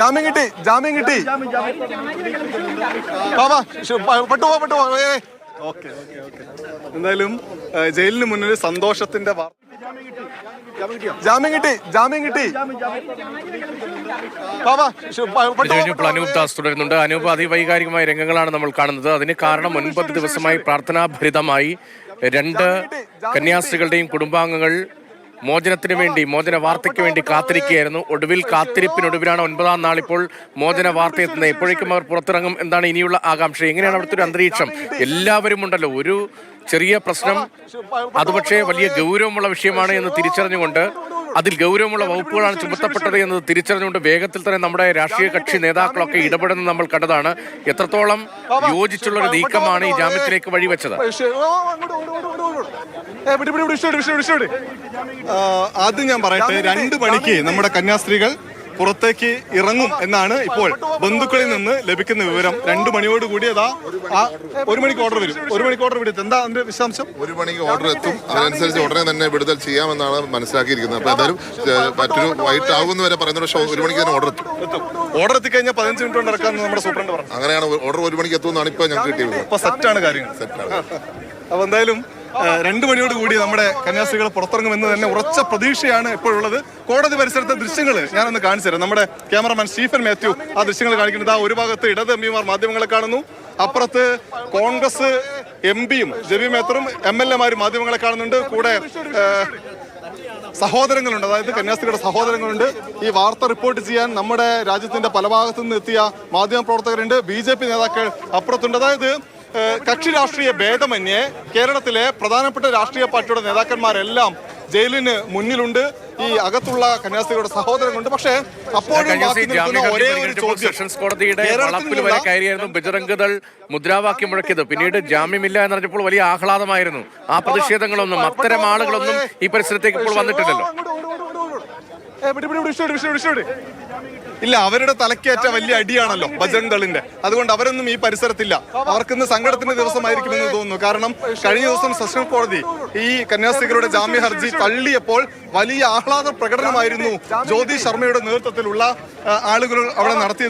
ജാമ്യം കിട്ടി ജാമ്യം കിട്ടി. വാ, വാ. ശ്- പെട്ടു പോ പെട്ടു ഏ ഓക്കെ ഓക്കെ ഓക്കെ. എന്തായാലും ജയിലിന് മുന്നിൽ സന്തോഷത്തിന്റെ വാർത്ത. ജാമ്യം കിട്ടി ജാമ്യം കിട്ടി. വാ, വാ. ശ്- പ- പെട്ടു ഇത് പോ, കഴിഞ്ഞപ്പോൾ പെട്ടു അനൂപ് ദാസ് തുടരുന്നുണ്ട്. അനൂപ് അതിവൈകാരികമായ രംഗങ്ങളാണ് നമ്മൾ കാണുന്നത്. അതിന് കാരണം ഒൻപത് ദിവസമായി പ്രാർത്ഥനാഭരിതമായി രണ്ട് കന്യാസ്ത്രീകളുടെയും കുടുംബാംഗങ്ങൾ മോചനത്തിന് വേണ്ടി മോചന വാർത്തയ്ക്ക് വേണ്ടി കാത്തിരിക്കുകയായിരുന്നു. ഒടുവിൽ കാത്തിരിപ്പിനൊടുവിലാണ് ഒൻപതാം നാൾ ഇപ്പോൾ മോചന വാർത്ത എത്തുന്നത്. എപ്പോഴേക്കും അവർ പുറത്തിറങ്ങും എന്താണ് ഇനിയുള്ള ആകാംക്ഷ. എങ്ങനെയാണ് അവിടുത്തെ ഒരു അന്തരീക്ഷം? എല്ലാവരും ഉണ്ടല്ലോ. ഒരു ചെറിയ പ്രശ്നം അത് വലിയ ഗൗരവമുള്ള വിഷയമാണ് എന്ന് തിരിച്ചറിഞ്ഞുകൊണ്ട് അതിൽ ഗൗരവമുള്ള വകുപ്പുകളാണ് ചുമത്തപ്പെട്ടത് എന്നത് തിരിച്ചറിഞ്ഞുകൊണ്ട് വേഗത്തിൽ തന്നെ നമ്മുടെ രാഷ്ട്രീയ കക്ഷി നേതാക്കളൊക്കെ ഇടപെടുന്നത് നമ്മൾ കണ്ടതാണ്. എത്രത്തോളം യോജിച്ചുള്ള ഒരു നീക്കമാണ് ഈ ജാമ്യത്തിലേക്ക് വഴിവെച്ചത്? ആദ്യം ഞാൻ പറയട്ടെ രണ്ട് മണിക്ക് നമ്മുടെ കന്യാസ്ത്രീകൾ പുറത്തേക്ക് ഇറങ്ങും എന്നാണ് ഇപ്പോൾ ബന്ധുക്കളിൽ നിന്ന് ലഭിക്കുന്ന വിവരം. രണ്ടു മണിയോട് കൂടി അതാ ഒരു മണിക്ക് ഓർഡർ വരും. ഒരു മണിക്ക് ഓർഡർ വിടും. എന്താ അതിന്റെ വിശദാംശം? ഒരു മണിക്ക് ഓർഡർ എത്തും. അതനുസരിച്ച് ഉടനെ തന്നെ വിടുതൽ ചെയ്യാമെന്നാണ് മനസ്സിലാക്കിയിരിക്കുന്നത്. അപ്പൊ എന്തായാലും മറ്റൊരു വൈകിട്ട് ആകുമെന്ന് വരെ പറയുന്ന പക്ഷേ ഒരു മണിക്ക് തന്നെ ഓർഡർ എത്തും. ഓർഡർ എത്തിക്കഴിഞ്ഞാൽ പതിനഞ്ച് മിനിറ്റ് കൊണ്ട് ഇറക്കാമെന്ന് നമ്മുടെ സൂപ്രണ്ട് പറഞ്ഞു. അങ്ങനെയാണ് ഓർഡർ ഒരു മണിക്ക് എത്തുമെന്നാണ് ഇപ്പൊ ഞങ്ങൾക്ക് കിട്ടിയത് സെറ്റാണ് കാര്യങ്ങൾ. ആണ്. അപ്പൊ എന്തായാലും രണ്ടു മണിയോട് കൂടി നമ്മുടെ കന്യാസ്ത്രീകൾ പുറത്തിറങ്ങുമെന്ന് തന്നെ ഉറച്ച പ്രതീക്ഷയാണ് ഇപ്പോഴുള്ളത്. കോടതി പരിസരത്തെ ദൃശ്യങ്ങൾ ഞാനൊന്ന് കാണിച്ചു തരാം. നമ്മുടെ ക്യാമറമാൻ സ്റ്റീഫൻ മാത്യു ആ ദൃശ്യങ്ങൾ കാണിക്കുന്നത്. ആ ഒരു ഭാഗത്ത് ഇടത് എം പിമാർ മാധ്യമങ്ങളെ കാണുന്നു. അപ്പുറത്ത് കോൺഗ്രസ് എം പിയും ജബി മേത്തറും എം എൽ എമാരും മാധ്യമങ്ങളെ കാണുന്നുണ്ട്. കൂടെ സഹോദരങ്ങളുണ്ട്. അതായത് കന്യാസ്ത്രീയുടെ സഹോദരങ്ങളുണ്ട്. ഈ വാർത്ത റിപ്പോർട്ട് ചെയ്യാൻ നമ്മുടെ രാജ്യത്തിന്റെ പല ഭാഗത്തു നിന്ന് എത്തിയ മാധ്യമ പ്രവർത്തകരുണ്ട്. ബി നേതാക്കൾ അപ്പുറത്തുണ്ട്. അതായത് കക്ഷി രാഷ്ട്രീയ ഭേദമന്യേ കേരളത്തിലെ പ്രധാനപ്പെട്ട രാഷ്ട്രീയ പാർട്ടിയുടെ നേതാക്കന്മാരെല്ലാം ജയിലിന് മുന്നിലുണ്ട്. ഈ അകത്തുള്ള കന്യാസ്ത്രീകളുടെ സഹോദരങ്ങളുണ്ട്. പക്ഷേ അപ്പോഴും ബജറംഗ് ദൾ മുദ്രാവാക്യം മുഴക്കിയത്. പിന്നീട് ജാമ്യമില്ല എന്ന് പറഞ്ഞപ്പോൾ വലിയ ആഹ്ലാദമായിരുന്നു. ആ പ്രതിഷേധങ്ങളൊന്നും അത്തരം ആളുകളൊന്നും ഈ പരിസരത്തേക്ക് ഇപ്പോൾ വന്നിട്ടില്ലല്ലോ. ഇല്ല അവരുടെ തലക്കേറ്റ വലിയ അടിയാണല്ലോ ബജറംഗ് ദളിന്റെ അതുകൊണ്ട് അവരൊന്നും ഈ പരിസരത്തില്ല. അവർക്ക് ഇന്ന് സങ്കടത്തിന്റെ ദിവസമായിരിക്കുമെന്ന് തോന്നുന്നു. കാരണം കഴിഞ്ഞ ദിവസം സെഷൻ കോടതി ഈ കന്യാസ്ത്രീകളുടെ ജാമ്യ ഹർജി തള്ളിയപ്പോൾ വലിയ ആഹ്ലാദ പ്രകടനമായിരുന്നു ജ്യോതി ശർമ്മയുടെ നേതൃത്വത്തിലുള്ള ആളുകൾ അവിടെ നടത്തിയത്.